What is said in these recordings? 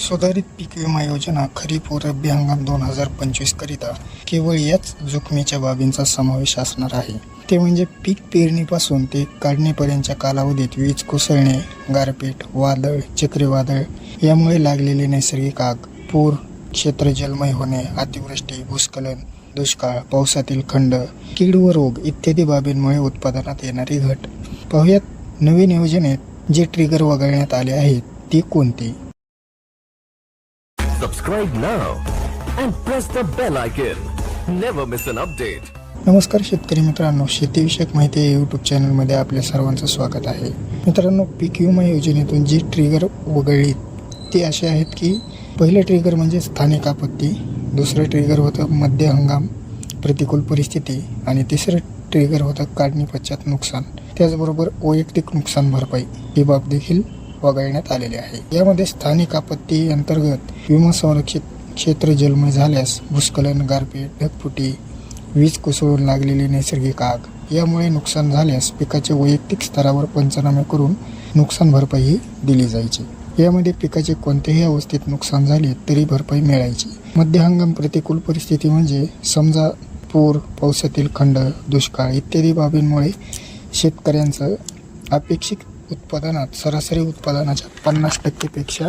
सुधारित पीक विमा योजना खरीप व रब्बी हंगाम दोन हजार पंचवीस करिता केवळ याच जोखमीच्या बाबींचा समावेश असणार आहे. ते म्हणजे पीक पेरणीपासून ते काढणीपर्यंतच्या कालावधीत वीज कोसळणे गारपीट वादळ चक्रीवादळ यामुळे लागलेले नैसर्गिक आग पूर क्षेत्र जलमय होणे अतिवृष्टी भूस्खलन दुष्काळ पावसातील खंड कीड व रोग इत्यादी बाबींमुळे उत्पादनात येणारी घट. पाहुयात नवीन योजनेत जे ट्रिगर वगळण्यात आले आहेत ती कोणती? Subscribe now and press the bell icon. Never miss an update. नमस्कार शेतकरी मित्रांनो शेतीविषयक माहिती यूट्यूब चॅनलमध्ये आपल्या सर्वांचं स्वागत आहे मित्रांनो पीक विमा योजनेतून जी ट्रिगर वगळली ती असे आहेत की पहिलं ट्रिगर म्हणजे स्थानिक आपत्ती दुसरं ट्रिगर होतं मध्य हंगाम प्रतिकूल परिस्थिती आणि तिसरं ट्रिगर होतं काढणी पश्चात नुकसान त्याचबरोबर वैयक्तिक नुकसान भरपाई ही बाब देखील वगळण्यात आलेले आहे. यामध्ये स्थानिक आपत्ती अंतर्गत विमा संरक्षित क्षेत्र जलमय झाल्यास भूस्खलन गारपीट ढगफुटी वीज कोसळून लागलेली नैसर्गिक आग. यामुळे नुकसान झाल्यास पिकाचे वैयक्तिक स्तरावर पंचनामे करून नुकसान भरपाई ही दिली जायची. यामध्ये पिकाचे कोणत्याही अवस्थेत नुकसान झाले तरी भरपाई मिळायची. मध्य हंगाम प्रतिकूल परिस्थिती म्हणजे समजा पूर पावसातील खंड दुष्काळ इत्यादी बाबींमुळे शेतकऱ्यांचं अपेक्षित उत्पादनात सरासरी उत्पादनाच्या पन्नास टक्केपेक्षा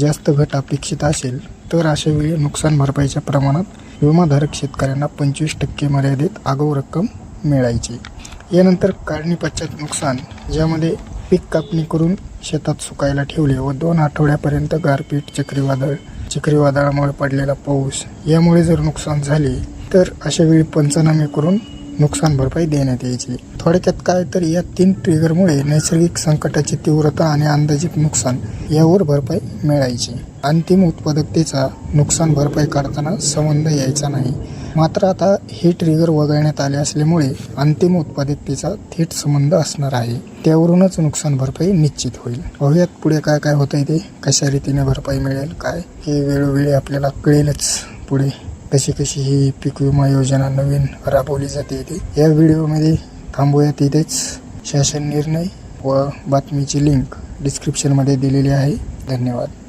जास्त घट अपेक्षित असेल तर अशा वेळी नुकसान भरपाईच्या प्रमाणात विमाधारक शेतकऱ्यांना पंचवीस टक्के मर्यादेत आगाऊ रक्कम मिळायची. यानंतर काढणी पश्चात नुकसान ज्यामध्ये पीक कापणी करून शेतात सुकायला ठेवले व दोन आठवड्यापर्यंत गारपीट चक्रीवादळ चक्रीवादळामुळे पडलेला पाऊस यामुळे जर नुकसान झाले तर अशा वेळी पंचनामे करून नुकसान भरपाई देण्यात यायची. थोडक्यात काय तर या तीन ट्रिगरमुळे नैसर्गिक संकटाची तीव्रता आणि अंदाजित नुकसान यावर भरपाई मिळायची. अंतिम उत्पादकतेचा नुकसान भरपाई करताना संबंध यायचा नाही. मात्र आता हे ट्रिगर वगळण्यात आले असल्यामुळे अंतिम उत्पादकतेचा थेट संबंध असणार आहे. त्यावरूनच नुकसान भरपाई निश्चित होईल. पाहूयात पुढे काय काय होतंय ते कशा रीतीने भरपाई मिळेल काय? हे वेळोवेळी आपल्याला कळेलच पुढे. कशी कशी ही पीक विमा योजना नवीन राबवली जाते इथे या व्हिडिओमध्ये थांबूयात इथेच. शासन निर्णय व बातमीची लिंक डिस्क्रिप्शनमध्ये दिलेली आहे. धन्यवाद.